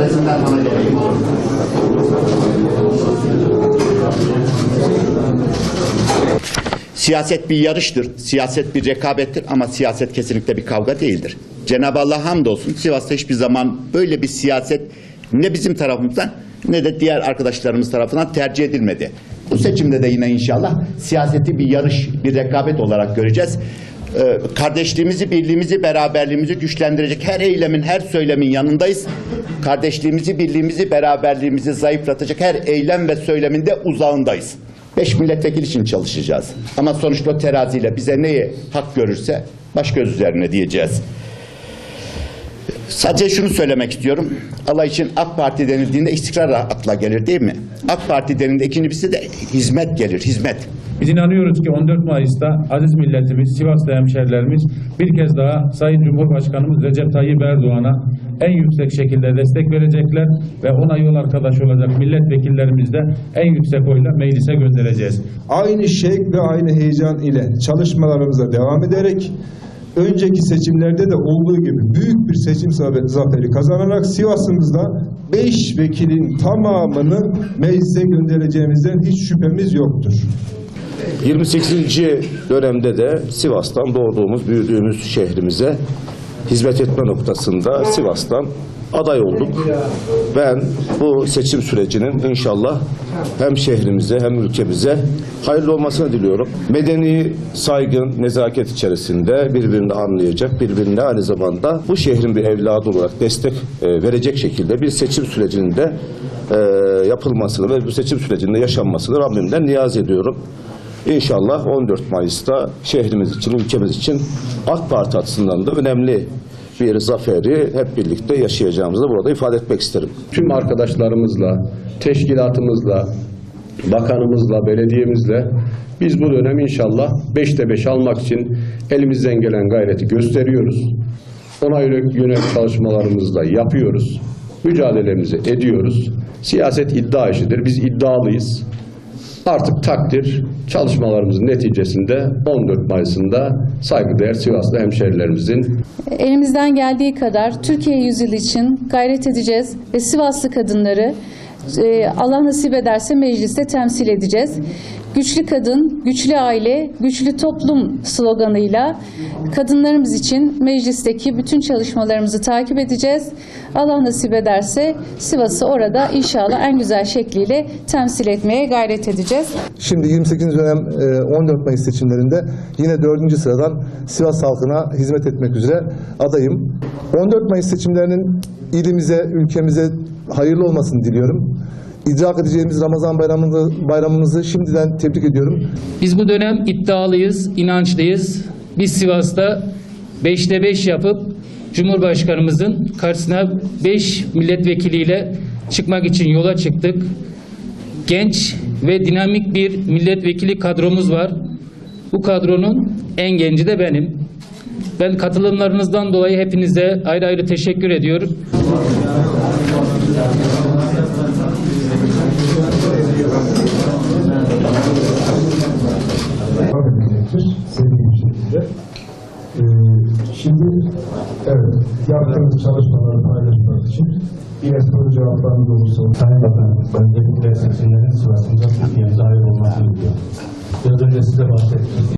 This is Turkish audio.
Resimler bana geleyim. Siyaset bir yarıştır, siyaset bir rekabettir ama siyaset kesinlikle bir kavga değildir. Cenab-ı Allah hamdolsun Sivas'ta hiçbir zaman böyle bir siyaset ne bizim tarafımızdan ne de diğer arkadaşlarımız tarafından tercih edilmedi. Bu seçimde de yine inşallah siyaseti bir yarış, bir rekabet olarak göreceğiz. Ee, kardeşliğimizi, birliğimizi, beraberliğimizi güçlendirecek her eylemin, her söylemin yanındayız. Kardeşliğimizi, birliğimizi, beraberliğimizi zayıflatacak her eylem ve söylemin de uzağındayız. Beş milletvekili için çalışacağız. Ama sonuçta o teraziyle bize neyi hak görürse baş göz üzerine diyeceğiz. Sadece şunu söylemek istiyorum. Allah için AK Parti denildiğinde istikrar akla gelir değil mi? AK Parti denildiğinde ikincisi de hizmet gelir, hizmet. Biz inanıyoruz ki 14 Mayıs'ta aziz milletimiz, Sivas'ta hemşerilerimiz bir kez daha Sayın Cumhurbaşkanımız Recep Tayyip Erdoğan'a en yüksek şekilde destek verecekler ve ona yol arkadaş olacak milletvekillerimiz de en yüksek oyla meclise göndereceğiz. aynı şevk ve aynı heyecan ile çalışmalarımıza devam ederek önceki seçimlerde de olduğu gibi büyük bir seçim zafe- zaferi kazanarak Sivas'ımızda 5 vekilin tamamını meclise göndereceğimizden hiç şüphemiz yoktur. 28. dönemde de Sivas'tan doğduğumuz, büyüdüğümüz şehrimize hizmet etme noktasında Sivas'tan aday olduk. Ben bu seçim sürecinin inşallah hem şehrimize hem ülkemize hayırlı olmasını diliyorum. Medeni, saygın, nezaket içerisinde birbirini anlayacak, birbirine aynı zamanda bu şehrin bir evladı olarak destek e, verecek şekilde bir seçim sürecinin de e, yapılmasını ve bu seçim sürecinde yaşanmasını Rabbimden niyaz ediyorum. İnşallah 14 Mayıs'ta şehrimiz için, ülkemiz için AK Parti açısından da önemli bir zaferi hep birlikte yaşayacağımızı burada ifade etmek isterim. tüm arkadaşlarımızla, teşkilatımızla, bakanımızla, belediyemizle biz bu dönem inşallah 5'te 5 almak için elimizden gelen gayreti gösteriyoruz. Ona yönelik çalışmalarımızı da yapıyoruz. Mücadelemizi ediyoruz. Siyaset iddia işidir. Biz iddialıyız. Artık takdir çalışmalarımızın neticesinde 14 Mayıs'ında saygıdeğer Sivaslı hemşerilerimizin Elimizden geldiği kadar Türkiye yüzyılı için gayret edeceğiz ve Sivaslı kadınları e, Allah nasip ederse mecliste temsil edeceğiz. Güçlü kadın, güçlü aile, güçlü toplum sloganıyla kadınlarımız için meclisteki bütün çalışmalarımızı takip edeceğiz. Allah nasip ederse Sivas'ı orada inşallah en güzel şekliyle temsil etmeye gayret edeceğiz. Şimdi 28. dönem e, 14 Mayıs seçimlerinde yine 4. sıradan Sivas halkına hizmet etmek üzere adayım. 14 Mayıs seçimlerinin ilimize, ülkemize hayırlı olmasını diliyorum. İdrak edeceğimiz Ramazan bayramını, bayramımızı şimdiden tebrik ediyorum. Biz bu dönem iddialıyız, inançlıyız. Biz Sivas'ta 5'te 5 yapıp Cumhurbaşkanımızın karşısına 5 milletvekiliyle çıkmak için yola çıktık. Genç ve dinamik bir milletvekili kadromuz var. Bu kadronun en genci de benim. Ben katılımlarınızdan dolayı hepinize ayrı ayrı teşekkür ediyorum. Sevdiğim şekilde. Ee, şimdi evet yaptığımız çalışmaları paylaşmak için yine soru cevaplarınız olursa Sayın Bakanım, öncelikle seçimlerin sırasında Türkiye'mize hayır olmasını diliyorum. Biraz önce size bahsettim.